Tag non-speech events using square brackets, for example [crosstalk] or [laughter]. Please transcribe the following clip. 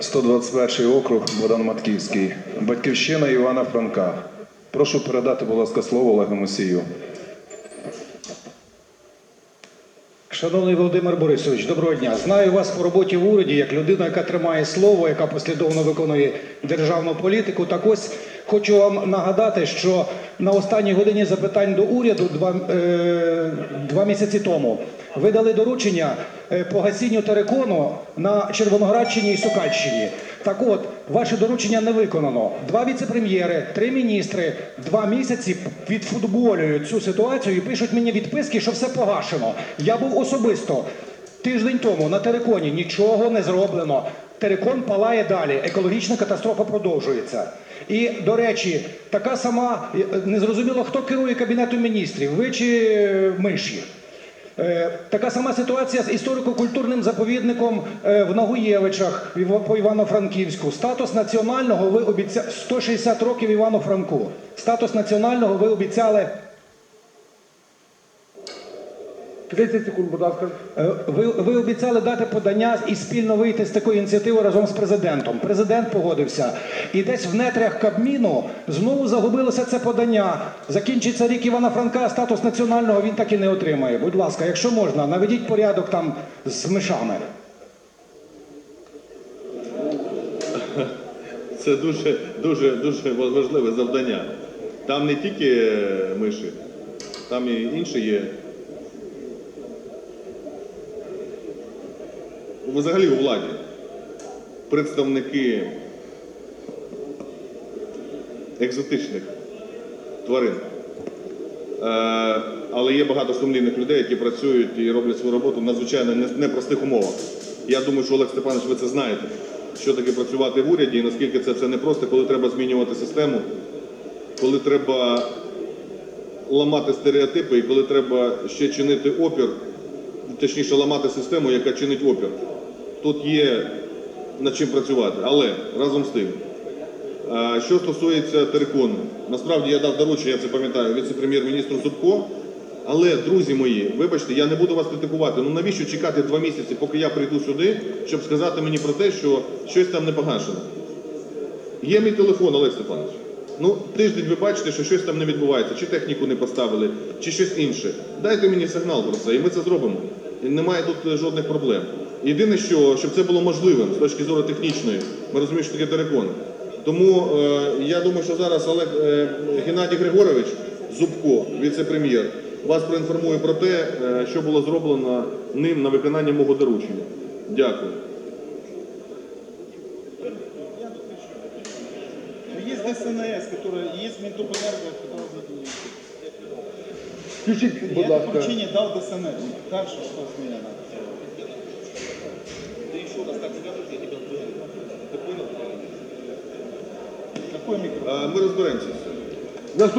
121 округ Богдан Матківський. Батьківщина Івана Франка. Прошу передати, будь ласка, слово Олегу Мусію. Шановний Володимир Борисович, доброго дня. Знаю вас по роботі в уряді як людина, яка тримає слово, яка послідовно виконує державну політику. Так ось хочу вам нагадати, що на останній годині запитань до уряду два, е, два місяці тому ви дали доручення е, по гасінню терикону на Червоноградщині і Сокальщині. Так от, ваше доручення не виконано. Два віце-прем'єри, три міністри, два місяці відфутболюють цю ситуацію і пишуть мені відписки, що все погашено. Я був особисто тиждень тому на териконі, нічого не зроблено. Терикон палає далі, екологічна катастрофа продовжується. І, до речі, така сама е, незрозуміло, хто керує кабінетом міністрів, ви чи е, миші. Е, Така сама ситуація з історико-культурним заповідником в Нагуєвичах по Івано-Франківську. Статус національного ви обіцяли 160 років Івано-Франку. Статус національного ви обіцяли. 30 секунд, будь ласка. е, Ви, ви обіцяли дати подання і спільно вийти з такою ініціативою разом з президентом. Президент погодився. І десь в нетрях Кабміну знову загубилося це подання. Закінчиться рік Івана Франка, статус національного він так і не отримає. Будь ласка, якщо можна, наведіть порядок там з мишами. [laughs] Це дуже, дуже, дуже важливе завдання. Там не тільки миші, там і інші є. Взагалі у владі представники екзотичних тварин. Е, Але є багато сумлінних людей, які працюють і роблять свою роботу в надзвичайно непростих умовах. Я думаю, що Олег Степанович, ви це знаєте, що таке працювати в уряді і наскільки це все непросто, коли треба змінювати систему, коли треба ламати стереотипи і коли треба ще чинити опір, точніше ламати систему, яка чинить опір. Тут є над чим працювати. Але разом з тим, Що стосується терикону, насправді я дав доручення, я це пам'ятаю, віце-прем'єр-міністру Зубко. Але, друзі мої, вибачте, я не буду вас критикувати. Ну навіщо чекати два місяці, поки я прийду сюди, щоб сказати мені про те, що щось там не погашено? Є мій телефон, Олег Степанович. Ну, тиждень ви бачите, що щось там не відбувається, чи техніку не поставили, чи щось інше. Дайте мені сигнал про це, і ми це зробимо І немає тут е, жодних проблем. Єдине, що щоб це було можливим з точки зору технічної, ми розуміємо, що таке терикон. Тому е, я думаю, що зараз Олег е, Геннадій Григорович Зубко, віце-прем'єр, вас проінформує про те, е, що було зроблено ним на виконання мого доручення. Дякую. Ну, Есть ДСНС, который есть Минтопэнерго, который задействует. Включіть, Я будь ласка. поручение дал ДСНС. Дальше что с меня надо делать? Какой микрофон? Е, Ми розберемося. Наступне